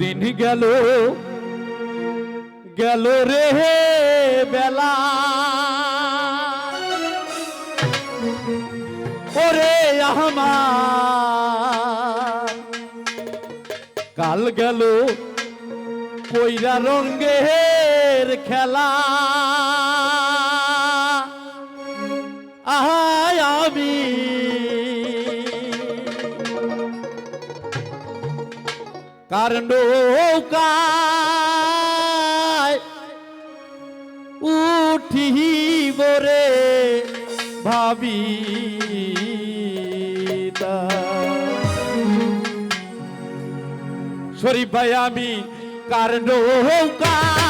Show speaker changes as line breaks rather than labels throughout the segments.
দিন গেল গেল রে বেলা। ওরে আমার কাল গেল কইরা রঙ্গের খেলা। আহায় কার নৌকায় উঠিব রে ভাবি শরীফ ভাই আমি কার নৌকায়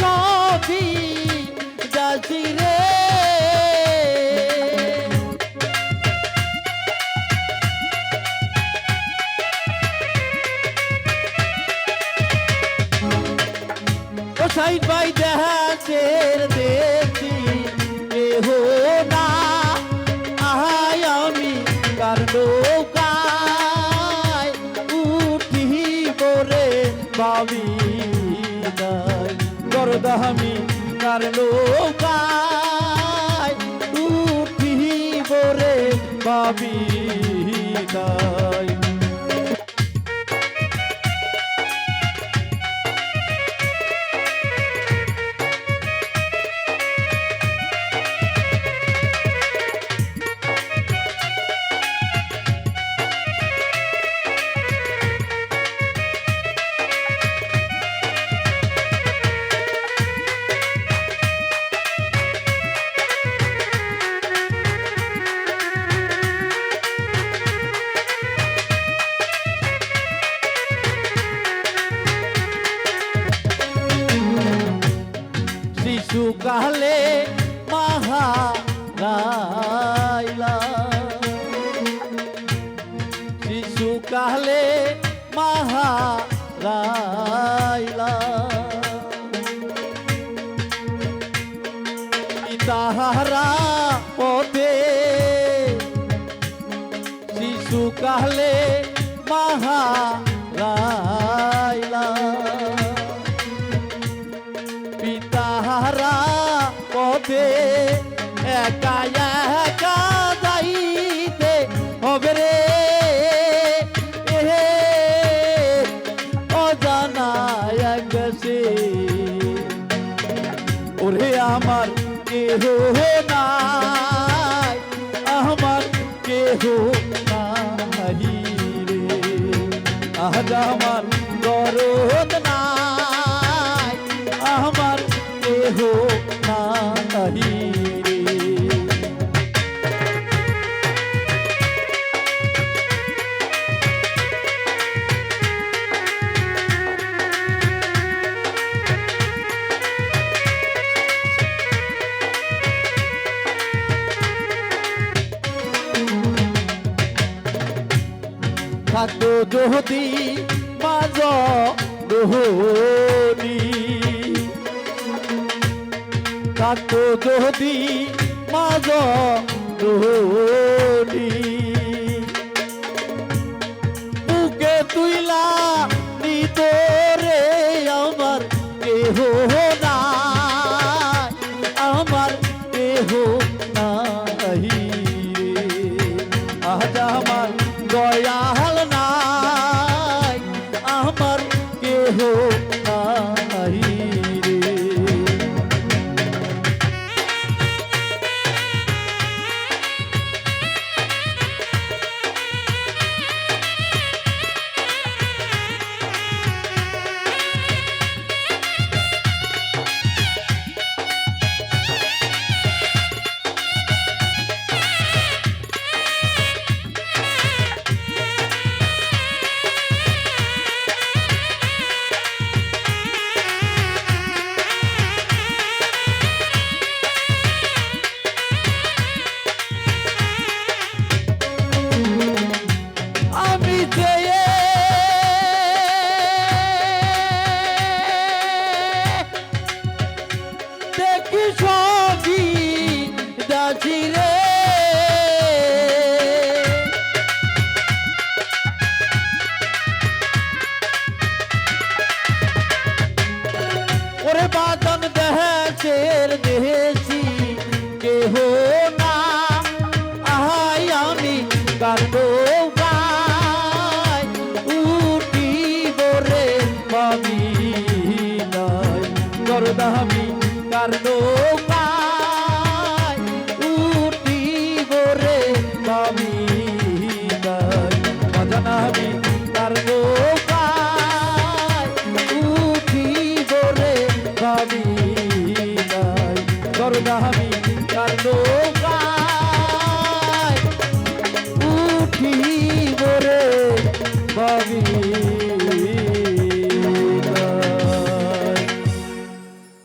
সবই যাচ্ছি রে। সাইড বাই দেহাচের দেখি কেহ না, আহাই আমি কার নৌকায় উঠিব রে বাবি। গরদামি কার লোকায় উঠিব রে বাবি মাহা রাইলা শিশু কালে মাহা রাইলা তাহারা পথে শিশু কালে মাহা রাইলা পিতাহারা আমার কেহ নাই আমার কেহ নাই রে। আজ আমার গরদ থাকতো যদি মাঝ রোহনি থাকতো যদি মাঝ রোহনি বুকে তুইলা নিত আমার না আমার কেহ নাহি রে। কান্দো গাই উঠি বরে পাবি নাই। করদামি কান্দো গাই উঠি বরে পাবি নাই। বাজানামি কান্দো গাই উঠি বরে পাবি নাই। করদামি রে পাবি